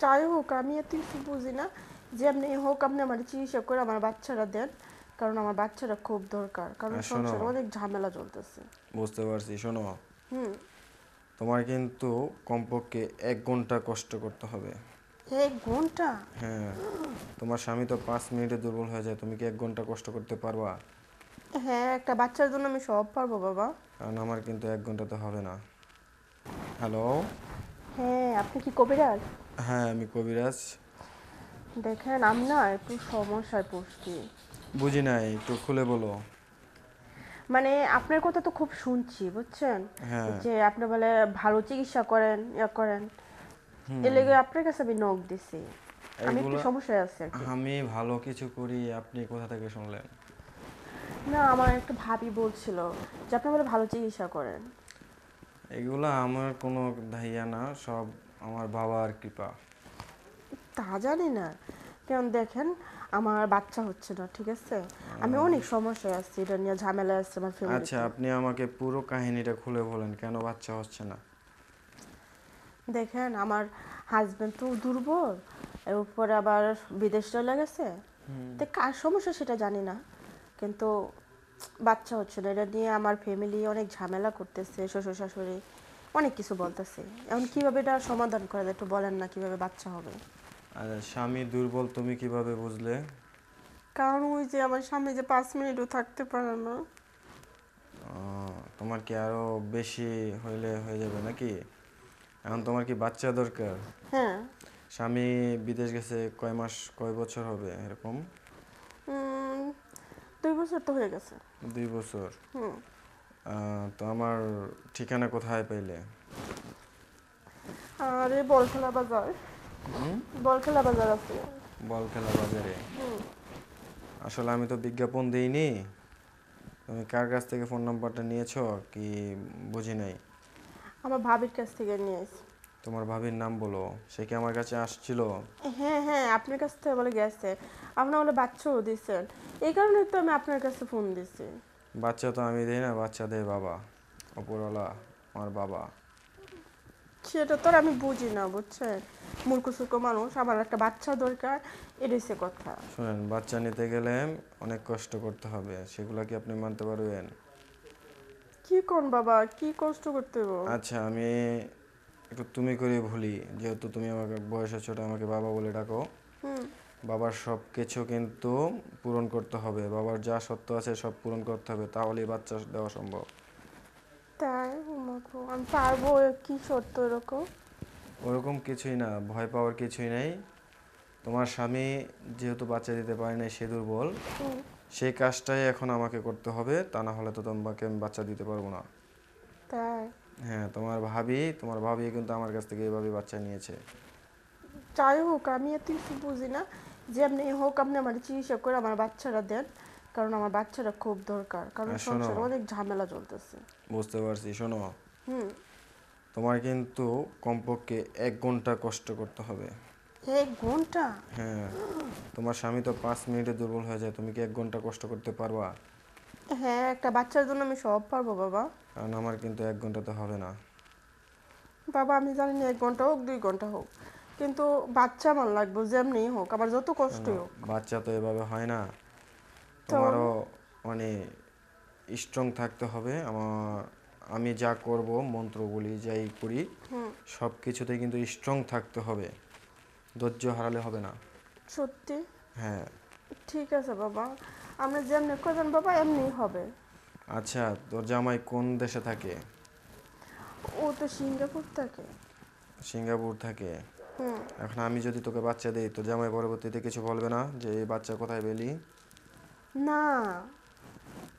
যাই হোক আমি এত কিছু বুঝি না যেমনি হোক আপনি আমার চিকিৎসা করে আমার বাচ্চারা দেন কারণ আমার বাচ্চারা খুব দরকার কারণ শোনো। সংসারে অনেক ঝামেলা চলতেছে। বুঝতে পারছি শোনো। হুম। তোমার কিন্তু কমপক্ষে এক ঘণ্টা কষ্ট করতে হবে। এক ঘণ্টা? হ্যাঁ তোমার স্বামী তো পাঁচ মিনিটে দুর্বল হয়ে যায় তুমি কি এক ঘণ্টা কষ্ট করতে পারবা? হ্যাঁ একটা বাচ্চার জন্য আমি সব পারব বাবা। কারণ আমার কিন্তু এক ঘন্টাতে হবে না। হ্যালো হ্যাঁ আপনি কি কবিরাজ? হ্যাঁ আমি কবিরাজ। দেখেন আমি না একটু সমস্যায় পড়ছি। বুঝি নাই একটু খুলে বলো। মানে আপনার কথা তো খুব শুনছি বুঝছেন? হ্যাঁ। যে আপনি বলে ভালো চিকিৎসা করেন ইয়া করেন। এর লেগে আপনার কাছে আমি নখ দিছি। আমি একটু সমস্যায় আছি আর কি। আমি ভালো কিছু করি আপনি কোথা থেকে শুনলেন? না আমার একটা ভাবি বলছিল যে আপনি বলে ভালো চিকিৎসা করেন। এগুলো আমার কোনো ধাইয়া না সব আমার বাবার কৃপা। তা জানি না। কেন দেখেন আমার বাচ্চা হচ্ছে না ঠিক আছে? আমি অনেক সমস্যায় আছি এটা নিয়ে ঝামেলা আছে আমার ফ্যামিলি আচ্ছা আপনি আমাকে পুরো কাহিনীটা খুলে বলেন কেন বাচ্চা হচ্ছে না? দেখেন আমার হাজবেন্ড তো দুর্বল এর উপরে আবার বিদেশ চলে গেছে। তো কার সমস্যা সেটা জানি না কিন্তু বাচ্চা হচ্ছে না এটা নিয়ে আমার ফ্যামিলি অনেক ঝামেলা করতেছে শ্বশুর শাশুড়ি অনেক কিছু বলতেছে। এখন কীভাবে এটা সমাধান করা যায় একটু বলেন না কীভাবে বাচ্চা হবে? আর স্বামী দুর্বল তুমি কীভাবে বুঝলে? কারণ ওই যে আমার স্বামী যে পাঁচ মিনিটও থাকতে পারে না। আহ, তোমার কি আরও বেশি হইলে হয়ে যাবে নাকি? এখন তোমার কি বাচ্চা দরকার? হ্যাঁ। স্বামী বিদেশ গেছে কয় মাস কয় বছর হবে এরকম? দুই বছর তো হয়ে গেছে। দুই বছর? হুম। তো আমার ঠিকানা কোথায় পাইলে? আর বলখেলা বাজার। হুম? বলখেলা বাজার আছে। বলখেলা বাজারে? আসলে আমি তো বিজ্ঞাপন দিইনি। তুমি কার কাছ থেকে ফোন নাম্বারটা নিয়েছো কি বুঝি নাই? আমার ভাবির কাছ থেকে নিয়ে এসেছি তোমার ভাবির নাম বলো সে কি আমার কাছে আসছিল? হ্যাঁ হ্যাঁ আপনার কাছ থেকে বলে গেছে। আপনার বলে বাচ্চাও দিয়েছেন এই কারণে তো আমি আপনার কাছে ফোন দিছি। বাচ্চা তো আমি দিই না বাচ্চা দেয় বাবা। অপরওয়ালা আমার বাবা। সেটা তো আর আমি বুঝি না বুঝছেন? মূর্খ সুর্খ মানুষ আমার একটা বাচ্চা দরকার এটাই সে কথা। শুনেন বাচ্চা নিতে গেলে অনেক কষ্ট করতে হবে সেগুলো কি আপনি মানতে পারবেন? কি কোন বাবা? কি কষ্ট করতে হবে আচ্ছা আমি একটু তুমি করে ভুলি যেহেতু তুমি আমাকে বয়সে ছোট আমাকে বাবা বলে ডাকো। বাবার সব কিছু কিন্তু পূরণ করতে হবে বাবার যা সত্য আছে সব পূরণ করতে হবে তাহলেই বাচ্চা দেওয়া সম্ভব। তাই? আমি পারব কি সত্য এরকম ওরকম কিছুই না ভয় পাওয়ার কিছুই নেই। তোমার স্বামী যেহেতু বাচ্চা দিতে পারে নাই সে দুর্বল। সেই কাজটাই এখন আমাকে করতে হবে তা না হলে তো তোমাকে আমি বাচ্চা দিতে পারব না। তাই? হ্যাঁ তোমার ভাবি তোমার ভাবি কিন্তু আমার কাছ থেকে এইভাবে বাচ্চা নিয়েছে। যাই হোক আমি এত কিছু বুঝি না। যেমনি হোক আপনি আমার চিকিৎসা করে আমার বাচ্চারা দেন কারণ আমার বাচ্চারা খুব দরকার। কারণ সংসারে অনেক ঝামেলা চলতেছে। বুঝতে পারছি শোনো। হুম। তোমার কিন্তু কমপক্ষে এক ঘণ্টা কষ্ট করতে হবে। এক ঘণ্টা? হ্যাঁ তোমার স্বামী তো পাঁচ মিনিটে দুর্বল হয়ে যায় তুমি কি এক ঘণ্টা কষ্ট করতে পারবা? হ্যাঁ একটা বাচ্চার জন্য আমি সব পারব বাবা। কারণ আমার কিন্তু এক ঘন্টাতে হবে না। বাবা আমি জানি না এক ঘণ্টা হোক দুই ঘণ্টা হোক। কিন্তু বাচ্চা আমার লাগবে যেমনি হোক আমার যত কষ্টই হোক। বাচ্চা তো এভাবে হয় না। তোমারও মানে স্ট্রং থাকতে হবে। আমার আমি যা করব মন্ত্রগুলি যাই করি সব কিছুতে কিন্তু স্ট্রং থাকতে হবে। ধৈর্য হারালে হবে না। সত্যি? হ্যাঁ। ঠিক আছে বাবা। আপনি যেমনি করবেন বাবা এমনি হবে। আচ্ছা তোর জামাই কোন দেশে থাকে? ও তো সিঙ্গাপুর থাকে। সিঙ্গাপুর থাকে? হুম। এখন আমি যদি তোকে বাচ্চা দিই তো জামাই পরবর্তীতে কিছু বলবে না যে এই বাচ্চা কোথায় পেলি? না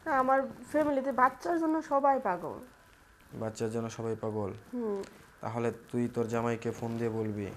না, আমার ফ্যামিলিতে বাচ্চার জন্য সবাই পাগল। বাচ্চার জন্য সবাই পাগল? হুম। তাহলে তুই তোর জামাইকে ফোন দিয়ে বলবি।